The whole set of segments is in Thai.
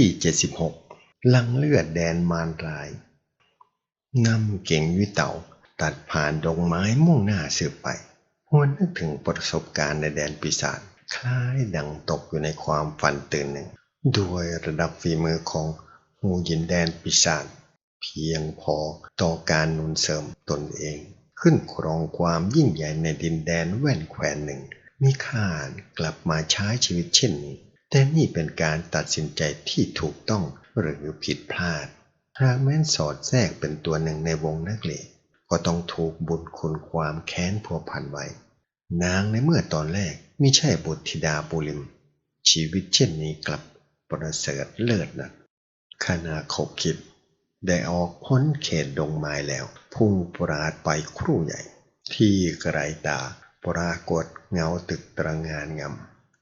ที่ 76 ลังเลือดแดนมารรายนำเก่งวิเต่าตัดผ่านดงไม้มุ่งหน้าสืบไปหวนนึกถึงประสบการณ์ในแดนปีศาจคล้ายดังตกอยู่ในความฝันตื่นหนึ่ง ด้วยระดับฝีมือของหูยินแดนปีศาจเพียงพอต่อการนุนเสริมตนเอง ขึ้นครองความยิ่งใหญ่ในดินแดนแว่นแควนหนึ่งมิคานกลับมาใช้ชีวิตเช่นนี้ แต่นี่เป็นการตัดสินใจที่ถูกต้องหรือผิดพลาด หากแม้นสอดแทรกเป็นตัวหนึ่งในวงนักเลงก็ต้องถูกบุญคุณความแค้นพัวพันไว้ นางในเมื่อตอนแรกไม่ใช่บุตรธิดาปุริม ชีวิตเช่นนี้กลับประเสริฐเลิศนะขณะขบคิด ได้ออกพ้นเขตดงไม้แล้ว พุ่งปราดไปครู่ใหญ่ ที่ไกลตาปรากฏเงาตึกตระงานงาม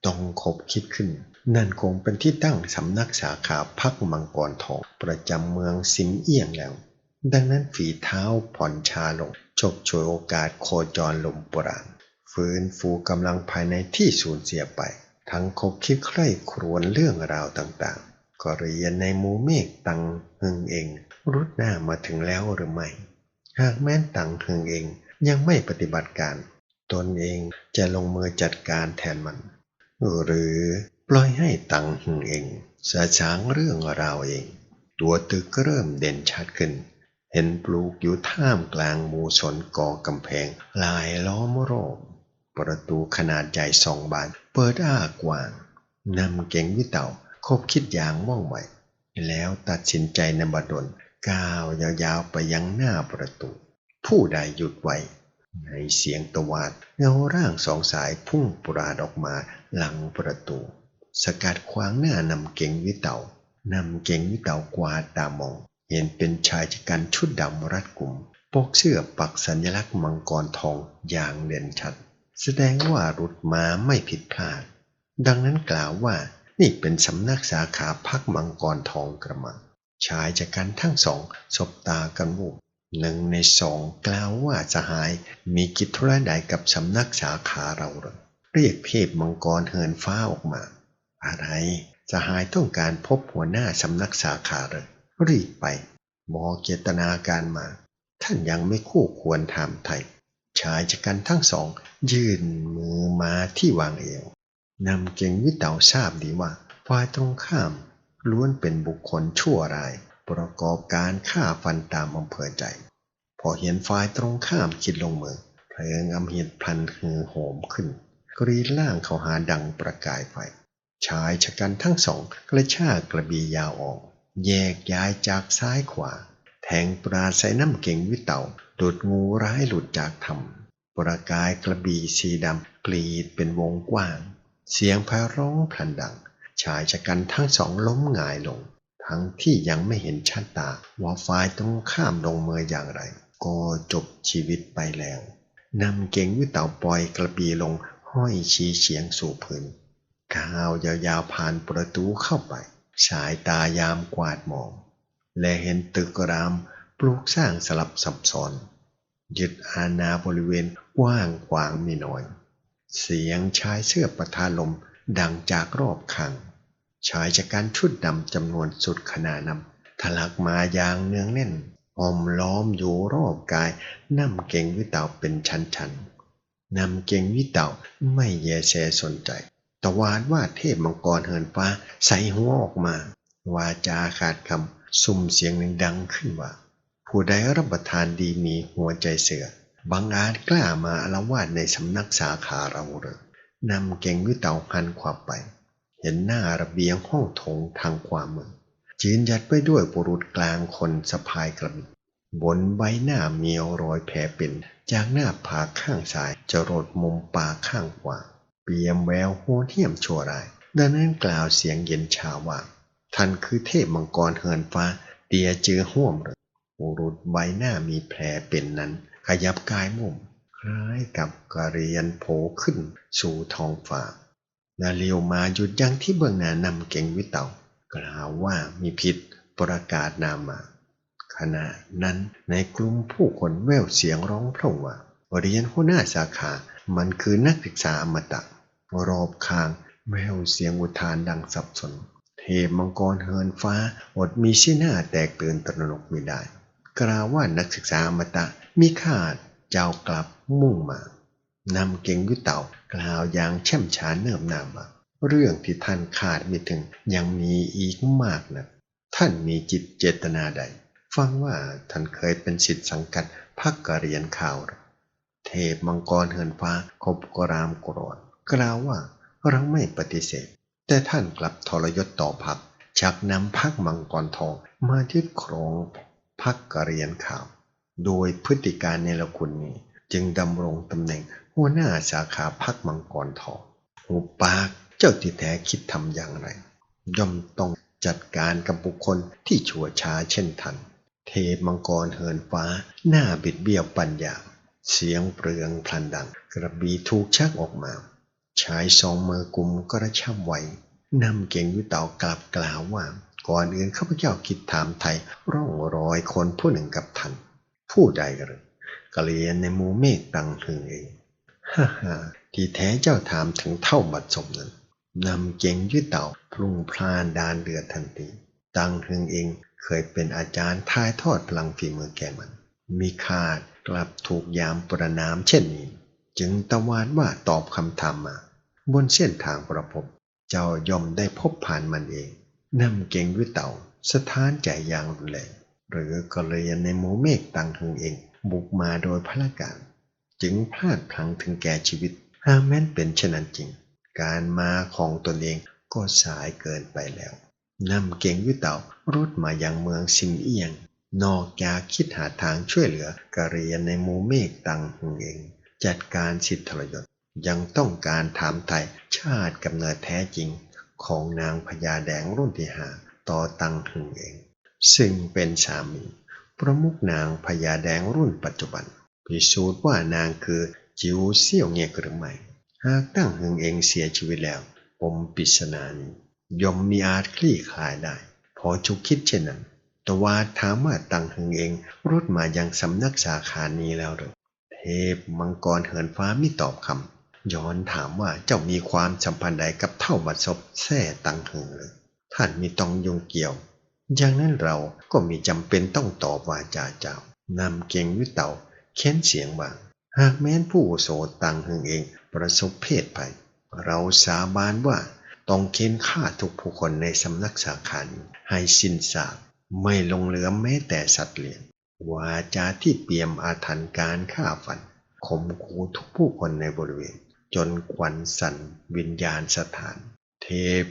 ต้องคบคิดขึ้น นั่นคงเป็นที่ตั้งสำนักสาขาพักมังกรทองประจำเมืองสิมเอียงแล้ว ดังนั้นฝีเท้าผ่อนชาลงฉกฉวยโอกาสโคจรลมปราณฟื้นฟูกำลังภายในที่สูญเสียไป ทั้งคบคิดใคร่ครวญเรื่องราวต่างๆ ก็เรียนในมูเมฆตังหึงเองรุดหน้ามาถึงแล้วหรือไม่ หากแม้นตังหึงเองยังไม่ปฏิบัติการ ตนเองจะลงมือจัดการแทนมัน หรือ ปล่อยให้ตังหึงเองสะช้างเรื่องราวเอง ตัวตึกเริ่มเด่นชัดขึ้น เห็นปลูกอยู่ท่ามกลางหมู่สนก่อกำแพงลายล้อมรอบประตูขนาดใหญ่สองบาน เปิดอ้ากว้างนำเก่งวิเต่าคบคิดอย่างว่องไวแล้วตัดสินใจในบัดดลก้าวยาวๆไปยังหน้าประตู ผู้ใดหยุดไว้ ในเสียงตวาดเงาร่างสองสายพุ่งปราดออกมาหลังประตู สกัดขวางหน้านำเก่งวิเต่านำเก่งวิเต่ากวาดตามอง เห็นเป็นชายชะกันชุดดำรัดกุมปกเสื้อปักสัญลักษณ์มังกรทองอย่างเด่นชัด แสดงว่ารุดมาไม่ผิดพลาด ดังนั้นกล่าวว่านี่เป็นสำนักสาขาพักมังกรทองกระมังชายชะกันทั้งสองสบตากันวูบหนึ่งในสองกล่าวว่าสหายมีกิจธุระใดกับสำนักสาขาเราหรือเรียกเทพมังกรเหินฟ้าออกมา อะไรสหายต้องการพบหัวหน้าสำนักสาขาหรือรีบไปบอเจตนาการมา ท่านยังไม่คู่ควรถามไทย ชายชะกันทั้งสอง ยื่นมือมาที่วางเอวนำเก่งวิเต่าทราบดีว่าฝ่ายตรงข้ามล้วนเป็นบุคคลชั่วร้าย ประกอบการฆ่าฟันตามอำเภอใจ พอเห็นฝ่ายตรงข้ามคิดลงมือเพลิงอำเหตุพันหือโหมขึ้น กรีดล่างเขาหาดังประกายไฟ ชายชะกันทั้งสองกระชากกระบียาวออก แยกย้ายจากซ้ายขวา แทงปราใส่น้ำเก่งวิเต่าดูดงูร้ายหลุดจากธรรมประกายกระบี่สีดำกรีดเป็นวงกว้าง เสียงพาร้องพลันดัง ชายชะกันทั้งสองล้มหงายลง ทั้งที่ยังไม่เห็นชัดตาว่าฝ่ายตรงข้ามลงมืออย่างไร ก็จบชีวิตไปแล้วนำเก่งวิเต่าปล่อยกระบี่ลงห้อยชี้เฉียงสู่พื้น ก้าวยาวๆผ่านประตูเข้าไป สายตายามกวาดมอง และเห็นตึกรามปลูกสร้างสลับซับซ้อน ยึดอาณาบริเวณกว้างขวางมีน้อย เสียงชายเสื้อประทาลมดังจากรอบข้างชายชะกันชุดดำจำนวนสุดขนาดนำทะลักมาอย่างเนืองแน่นห้อมล้อมอยู่รอบกายน้ำเก่งวิเต่าเป็นชั้นๆนำเก่งวิเต่าไม่แยแสสนใจ ตวาดว่าเทพมังกรเหินฟ้าใส่หัวออกมา วาจาขาดคำสุ่มเสียงหนึ่งดังขึ้นว่า ผู้ใดรับประทานดีมีหัวใจเสือบางอาจกล้ามาอารวาสในสำนักสาขาเราหรือนำเก่งวิเต่าหันขวับไป เห็นหน้าระเบียงห้องโถงทางขวามือจีนยัดไปด้วยบุรุษกลางคนสะพายกระบี่บนใบหน้าเมียวรอยแผลเป็น จากหน้าผากข้างซ้ายจะรดมุมปากข้างขวา เปี่ยมแววโหดเหี้ยมชั่วร้าย ดังนั้นกล่าวเสียงเย็นชาว่า ท่านคือเทพมังกรเฮินฟ้าเดียเจือห่วมเลยบุรุษใบหน้ามีแผลเป็นนั้น ขยับกายมุมคล้ายกับกระเรียนโผขึ้นสู่ท้องฟ้านาเลียวมาหยุดยั้งที่เบื้องหน้านำเก่งวิเตากล่าวว่ามีพิษประกาศนามมา ขณะนั้นในกลุ่มผู้คนแววเสียงร้องพร่งว่าเรียนหัวหน้าสาขา มันคือนักศึกษาอมตะ รอบข้างแววเสียงอุทานดังสับสน เทพมังกรเฮินฟ้าอดมีสีหน้าแตกตื่นตระหนกไม่ได้ กล่าวว่านักศึกษาอมตะมีค่าเจ้ากลับมุ่งมานำเก่งวิเต่ากล่าวอย่างแช่มช้าเนิบนามาเรื่องที่ท่านขาดไม่ถึงยังมีอีกมากนะท่านมีจิตเจตนาใด ฟังว่าท่านเคยเป็นสิทธิสังกัดพักกเรียนข่าว เทพมังกรเหินฟ้าคบกรามกรอน กล่าวว่าเราไม่ปฏิเสธ แต่ท่านกลับทรยศต่อพักชักนำพักมังกรทองมายึดครองพักกะเรียนข่าว โดยพฤติการในละคุณนี้ จึงดำรงตำแหน่งหัวหน้าสาขาพักมังกรทองหูปากเจ้าที่แท้คิดทำอย่างไร ย่อมต้องจัดการกับบุคคลที่ชั่วช้าเช่นท่านเทพมังกรเหินฟ้าหน้าบิดเบี้ยวปัญญา เสียงเปลืองพลันดัง กระบีถูกชักออกมา ชายสองมือกุมกระชับไหวนำเก่งวิเต่ากลับกล่าวว่า ก่อนอื่นข้าพเจ้าคิดถามไทยร่องรอยคนผู้หนึ่งกับท่านผู้ใดหรือกะเรียนในหมูเมฆตังหึงเองฮ่าฮ่าที่แท้เจ้าถามถึงเท่าบัดศพนั้นนำเก่งยืดเต่าพลุงพลานดานเดือดทันทีตังหึงเองเคยเป็นอาจารย์ทายทอดพลังฝีมือแก่มัน มีคาดกลับถูกยามประนามเช่นนี้ จึงตะวานว่าตอบคำถามมา บนเส้นทางประพบเจ้าย่อมได้พบผ่านมันเองนำเก่งด้วยเต่าสถานใจอย่างรุนแรงหรือกเรียนในหมูเมฆตังหึงเอง บุกมาโดยพละการ จึงพลาดพลังถึงแก่ชีวิตหากแม้นเป็นเช่นนั้นจริง การมาของตนเองก็สายเกินไปแล้วนำเก่งวิเต่ารถมาอยังเมืองซิมเอียง นอกจากคิดหาทางช่วยเหลือกะเรียนในหมูเมฆตังหึงเอง จัดการสิทธิทรยศ ยังต้องการถามไทยชาติกำเนิดแท้จริงของนางพญาแดงรุ่นที่หาต่อตังหึงเอง ซึ่งเป็นสามีประมุขนางพญาแดงรุ่นปัจจุบัน พิสูจน์ว่านางคือจิวเซี่ยวเงียกหรือไม่หากตั้งหึงเองเสียชีวิตแล้วปมปริศนานี้ย่อมมีอาจคลี่คลายได้ พอชุกคิดเช่นนั้นตวาถามว่าตังหึงเองรุดมายังสำนักสาขานี้แล้วหรือเทพมังกรเหินฟ้าไมิตอบคำ ย้อนถามว่าเจ้ามีความสัมพันธ์ใดกับเท่าบัดซบแท่ตังหึงหรือท่านมีต้องยงเกี่ยว อย่างนั้นเราก็มีจำเป็นต้องตอบวาจาเจ้านำเก่งวิเต่าเค้นเสียงบาหากแม้นผู้โสตังหึงเองประสบเพศภัย เราสาบานว่าต้องเค้นฆ่าทุกผู้คนในสำนักสาขานี้ให้สิ้นซากไม่ลงเหลือแม้แต่สัตว์เลี้ยงวาจาที่เปี่ยมอาถรรพ์การฆ่าฟันข่มขู่ทุกผู้คนในบริเวณ จนควันสั่นวิญญาณสถาน เทพ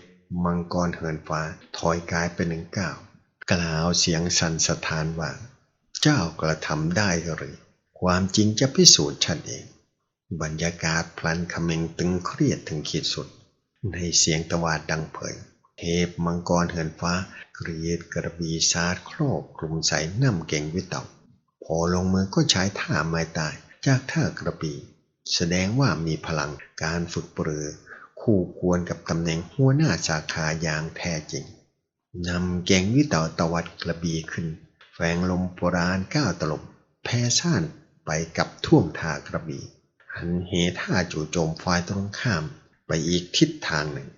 มังกรเหินฟ้าถอยกายไปหนึ่งก้าวกล่าวเสียงสั่นสถานว่า เจ้ากระทำได้หรือ ความจริงจะพิสูจน์ฉันเอง บรรยากาศพลันคำเมงตึงเครียดถึงขีดสุด ในเสียงตะวาดดังเผย เทพมังกรเหินฟ้ากรีดกระบีซาดครอบกลุ่มใสน้ำเก่งวิเต่าพอลงมือก็ใช้ท่าไม้ตายจากท่ากระบี แสดงว่ามีพลังการฝึกปรือ คู่ควรกับตำแหน่งหัวหน้าสาขาอย่างแท้จริงนำเก่งวิเต่าตวัดกระบีขึ้น แฝงลมโบราณก้าวตลบ แพ้ซ่านไปกับท่วงท่ากระบีหันเหท่าจู่โจมฝ่ายตรงข้ามไปอีกทิศทางหนึ่ง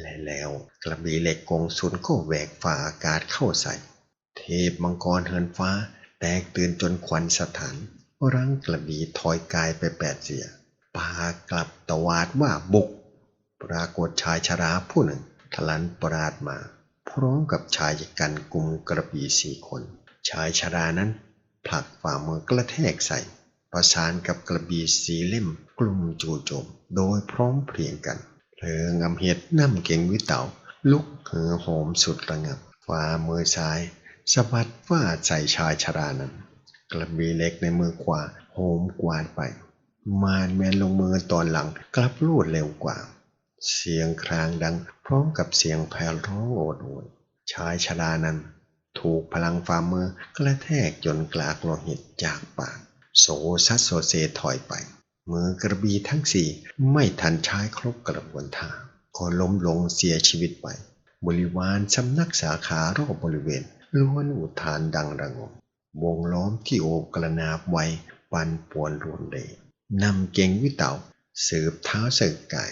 และแล้วกระบี่เหล็กกงสุนก็แหวกฝ่าอากาศเข้าใส่ เทพมังกรเฮินฟ้าแตกตื่นจนควันสถาน รังกระบี่ถอยกายไปแปดเสียปากลับตวาดว่าบุก ปรากฏชายชราผู้หนึ่งทลันปราดมา พร้อมกับชายกันกลุ่มกระบี่สี่คน ชายชรานั้นผลักฝ่ามือกระแทกใส่ ประสานกับกระบี่สีเล่มกลุ่มจู่โจม โดยพร้อมเพรียงกันเพลิงอำเห็ดน้ำเก่งวิเตาลุกเหือโหมสุดระงับฝ่ามือซ้ายสะบัดฟาใส่ชายชรานั้น กระบี่เล็กในมือขวาโหมกวาดไป มารแมนลงมือตอนหลังกลับรวดเร็วกว่า เสียงครางดัง พร้อมกับเสียงแผ่ร้องโอดโอยชายชรานั้น ถูกพลังฝ่ามือกระแทกจนกลากโลหิตจากปากโซซัสโซเซถอยไป มือกระบี่ทั้งสี่ไม่ทันใช้ครบกระบวนท่าก็ล้มลงเสียชีวิตไป บริวารสำนักสาขารอบบริเวณล้วนอุทานดังระงม วงล้อมที่โอบกระนาบไว้ปันป่วนรุนเดนำเก่งวิเต่าสืบเท้าเสกกาย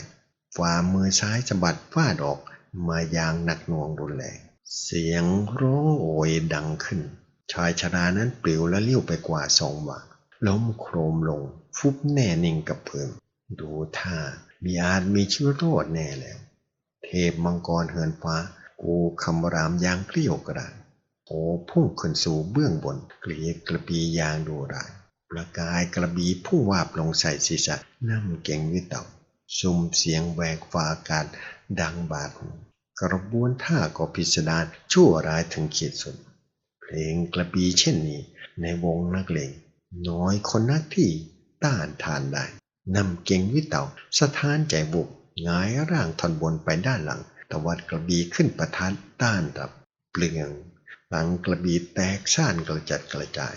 ฝ่ามือซ้ายสะบัดฟาดออกมาอย่างหนักหน่วงรุนแรง เสียงร้องโอยดังขึ้น ชายชรานั้นปลิวและเลี้ยวไปกว่าสองวาล้มโครมลง ฟุบแน่นิ่งกับพื้นดูท่ามีอาจมีชีวิตรอดแน่แล้ว เทพมังกรเหินฟ้ากูคำรามยางเกลี้ยวกระดาน โผพุ่งขึ้นสู่เบื้องบน เกลียกระบียางดูรายประกายกระบีพุ่งวาบลงใส่ศีรษะน้ำเก่งวิเต่าซุ่มเสียงแหวกฟ้าอากาศดังบาดหูกระบวนท่าก็พิสดารชั่วร้ายถึงขีดสุด เพลงกระบีเช่นนี้ ในวงนักเลงน้อยคนนักที่ต้านทานได้นำเก่งวิเต่าสถานใจบุกงายร่างทอนบนไปด้านหลัง ตวัดกระบีขึ้นประทัดต้านรับ เปลือง หลังกระบีแตกซ่านกระจัดกระจาย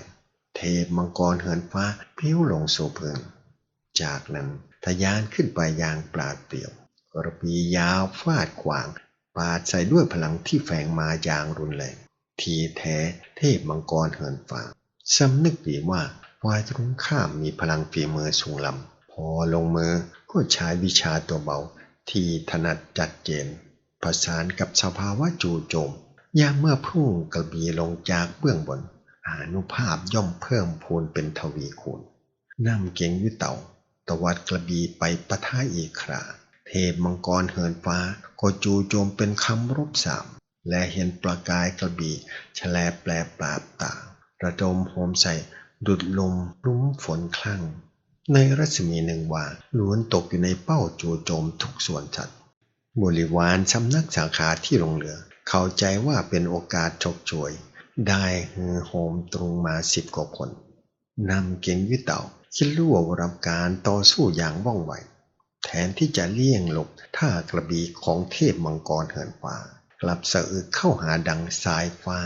เทพมังกรเหินฟ้าพิ้วลงสู่พื้นจากนั้นทะยานขึ้นไปอย่างปราดเปรียวกระบียาวฟาดขวาง ปาดใส่ด้วยพลังที่แฝงมาอย่างรุนแรงทีแท้เทพมังกรเหินฟ้าสำนึกดีว่าฝ่ายตรงข้ามมีพลังฝีมือสูงลำพอลงมือก็ใช้วิชาตัวเบา ที่ถนัดจัดเจนประสานกับสภาวะจูโจม ยามเมื่อพุ่งกระบีลงจากเบื้องบน อานุภาพย่อมเพิ่มพูนเป็นทวีคูณนำเก่งวิเต่าตวัดกระบีไปปะทะอีกคราเทพมังกรเหินฟ้าก็จูโจมเป็นคำรบสาม และเห็นประกายกระบีแฉลบแปลปราบตาระดมโหมใส่ดุดลมรุ้มฝนคลั่ง ในรัศมีหนึ่งวาล้วนตกอยู่ในเป้าจูโจมทุกส่วนชัดบริวารสำนักสาขาที่ลงเรือ เข้าใจว่าเป็นโอกาสฉกฉวย ได้ฮือโหมตรงมาสิบกว่าคนนำเก่งวิเต่าคิดรู้ว่ารับการต่อสู้อย่างว่องไว แทนที่จะเลี่ยงหลบท่ากระบีของเทพมังกรเหินฟ้ากลับสะอึกเข้าหาดังสายฟ้า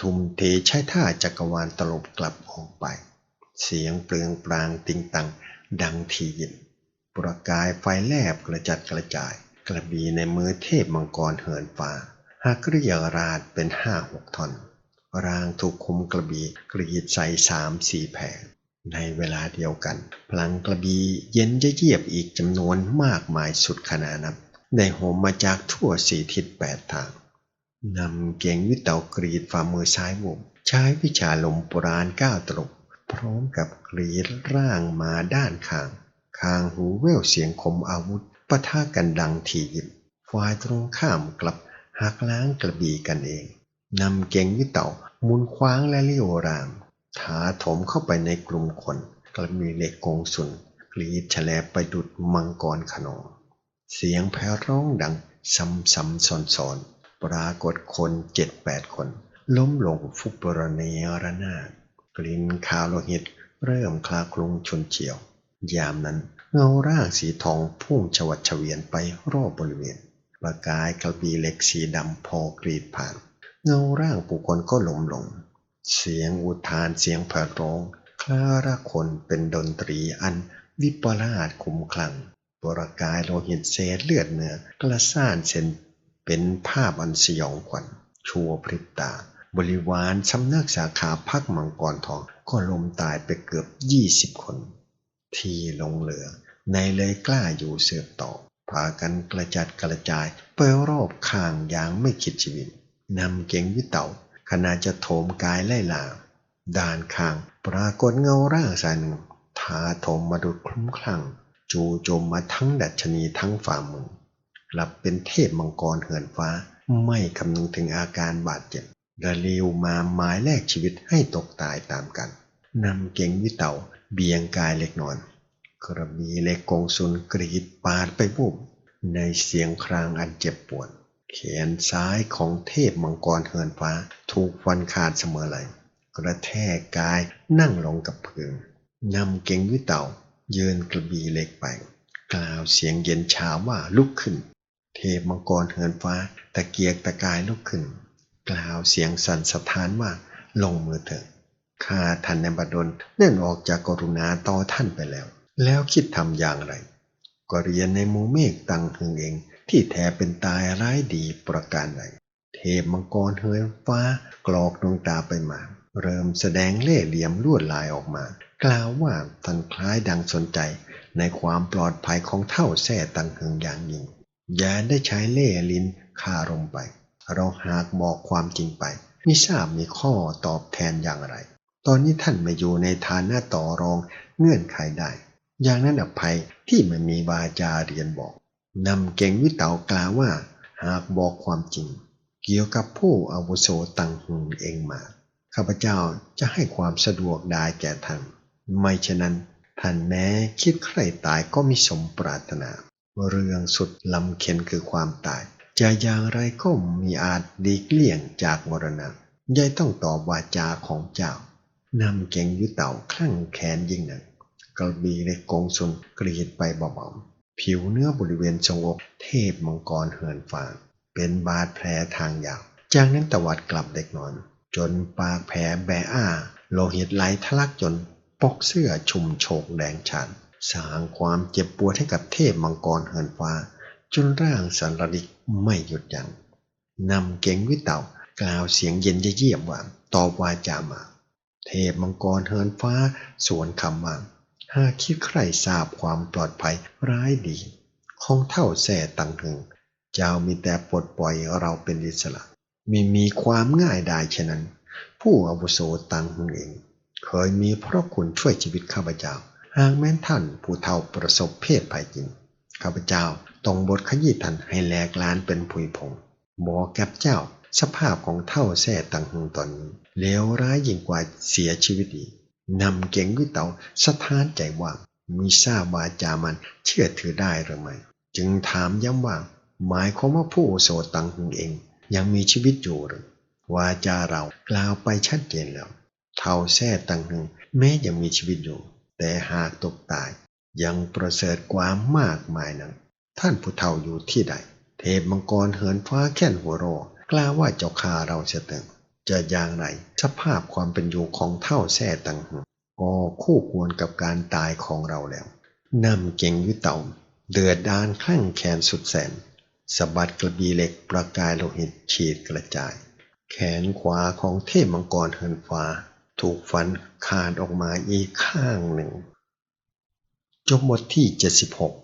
ทุ่มเทใช้ท่าจักรวาลตลบกลับออกไป เสียงเปลืองปรางติงตังดังทียินประกายไฟแลบกระจัดกระจาย กระบีในมือเทพมังกรเหินฟ้า หากเรียราดเป็นห้าหกท่อน รางถูกคุมกระบี่กรีดใส่สามสี่แผงในเวลาเดียวกัน พลังกระบี่เย็นจะเยียบอีกจำนวนมากมายสุดขนานับได้โหมมาจากทั่วสี่ทิศแปดทางนำเก่งวิเตากรีดฝ่ามือซ้ายวุบใช้วิชาลมโบราณก้าวตลบพร้อมกับกรีดร่างมาด้านข้างคางหูแววเสียงคมอาวุธปะทะกันดังทียิบฝ่ายตรงข้ามกลับ หักล้างกระบี่กันเองนำเก่งวิเต่ามุนคว้างและเลี้ยวราม ถาถมเข้าไปในกลุ่มคนกระมีเหล็กกงสุนกรีดแฉลบไปดุดมังกรขนองเสียงแผ่ร้องดังซ้ำซ้ำซ้อนซ้อนปรากฏคนเจ็ดแปดคน ล้มลงฟุบระเนระนาดกลิ่นคาวโลหิตเริ่มคลาคลุงชนเฉียว ยามนั้นเงาร่างสีทองพุ่งชวัดเฉวียนไปรอบบริเวณ ประกายกระบีเหล็กสีดำพอกรีดผ่าน เงาร่างผู้คนก็หล้มลง เสียงอุทานเสียงแผดร้อง คลาระคนเป็นดนตรีอันวิปลาสคุ้มคลังประกายโลหิตเศษเลือดเนื้อกระซ่านเช่นเป็นภาพอันสยองขวัญชั่วพริบตา บริวารสำนักสาขาพักมังกรทองก็ล้มตายไปเกือบยี่สิบคน ที่ลงเหลือ ในเลยกล้าอยู่เสืบต่อ พากันกระจัดกระจายไปรอบข้างอย่างไม่คิดชีวิตนำเก่งวิเต่าขณะจะโถมกายไล่ลาด้านข้างปรากฏเงาร่างสายหนึ่งถาโถมมาดุดคลุ้มคลั่ง จูโจมมาทั้งดัชนีทั้งฝ่ามือกลับเป็นเทพมังกรเหินฟ้า ไม่คำนึงถึงอาการบาดเจ็บระเลีวมาหมายแลกชีวิตให้ตกตายตามกันนำเก่งวิเต่าเบียงกายเล็กน้อน กระบีเล็กกงสุนกรีดปาดไปบุบในเสียงครางอันเจ็บปวดแขนซ้ายของเทพมังกรเหินฟ้า ถูกฟันขาดเสมอไหลกระแทกกายนั่งลงกับพื้นนำเก่งวิเต่ายืนกระบีเล็กไป กล่าวเสียงเย็นชาว่าลุกขึ้น เทพมังกรเหินฟ้า ตะเกียกตะกายลุกขึ้น กล่าวเสียงสั่นสะท้านว่าลงมือเถิดข้าท่านในบดดลเนื่องออกจากกรุณาต่อท่านไปแล้ว แล้วคิดทำอย่างไร ก็เรียนในหมูเมฆตังหึงเองที่แท้เป็นตายร้ายดีประการใดเทพมังกรเหินฟ้ากรอกดวงตาไปมา เริ่มแสดงเล่ห์เหลี่ยมลวดลายออกมา กล่าวว่าท่านคล้ายดังสนใจในความปลอดภัยของเท่าแท่ตังหึงอย่างยิ่งย่าได้ใช้เล่ห์ลินคารมไป เราหากบอกความจริงไปม่ทราบมีข้อตอบแทนอย่างไร ตอนนี้ท่านมาอยู่ในฐานะต่อรองเงื่อนไขได้ อย่างนั้นอภัยที่ไม่มีวาจาเรียนบอกนำเก่งวิเต๋ากล่าวว่า หากบอกความจริง เกี่ยวกับผู้อาวุโสตังหุงเองมา ข้าพเจ้าจะให้ความสะดวกได้แก่ท่านไม่เช่นนั้นท่านแม้คิดใครตายก็มิสมปรารถนา เรื่องสุดลำเค็นคือความตาย จะอย่างไรก็มีอาจดีเลี่ยงจากมรณะยายต้องตอบวาจาของเจ้านำเก่งยุเต่าคลั่งแขนยิ่งหนั กระบีเล็กกงสุนกรีดไปเบาๆผิวเนื้อบริเวณทรงอกเทพมังกรเหินฟางเป็นบาดแผลทางยาว จากนั้นตวัดกลับเด็กนอน จนปากแผลแบอ้า โลหิตไหลทะลักจนปกเสื้อชุ่มโชกแดงฉานสร้างความเจ็บปวดให้กับเทพมังกรเหินฟ้า จนร่างสันรดิกไม่หยุดยัง้งนำเก่งวิเต่ากล่าวเสียงเย็นเยี่ยมว่าตอบวาจามา เทพมังกรเหินฟ้า สวนคำว่า หากคิดใครทราบความปลอดภัยร้ายดี ของเท่าแส่ตังหึง เจ้ามีแต่ปลดปล่อยเราเป็นอิสระมีมีความง่ายได้ฉะนั้น ผู้อาวุโสตังหึงเอง เคยมีพระคุณช่วยชีวิตข้าพเจ้า หากแม้นท่านผู้เฒ่าประสบเพศภัยจริง ข้าพเจ้าต้องบทขยี้ท่านให้แหลกลานเป็นผุยผงบอแกับเจ้า สภาพของเท่าแท่ตังหึงตอนนี้เลวร้ายยิ่งกว่าเสียชีวิตอีก นำเก่งวิเตาสะท้านใจว่ามีทราบวาจามันเชื่อถือได้หรือไม่จึงถามย้ำว่าหมายความว่าผู้โสตังหงเอง ยังมีชีวิตอยู่หรือวาจาเรากล่าวไปชัดเจนแล้ว เท่าแท่ตังหงแม้ยังมีชีวิตอยู่ แต่หากตกตาย ยังประเสริฐกว่ามากมายนั้นท่านผู้เฒ่าอยู่ที่ใด เทพมังกรเหินฟ้าแค่นหัวโรกล่าวว่าเจ้าคาเราเสตึงจะอย่างไรสภาพความเป็นอยู่ของเท่าแท่ตังหง ก็คู่ควรกับการตายของเราแล้วนำเก่งวิเต่าเดือดดานคลั่งแขนสุดแสนสะบัดกระบีเหล็กประกายโลหิตฉีดกระจาย แขนขวาของเทพมังกรเฮินฟ้า ถูกฟันขาดออกมาอีกข้างหนึ่ง จบบทที่ 76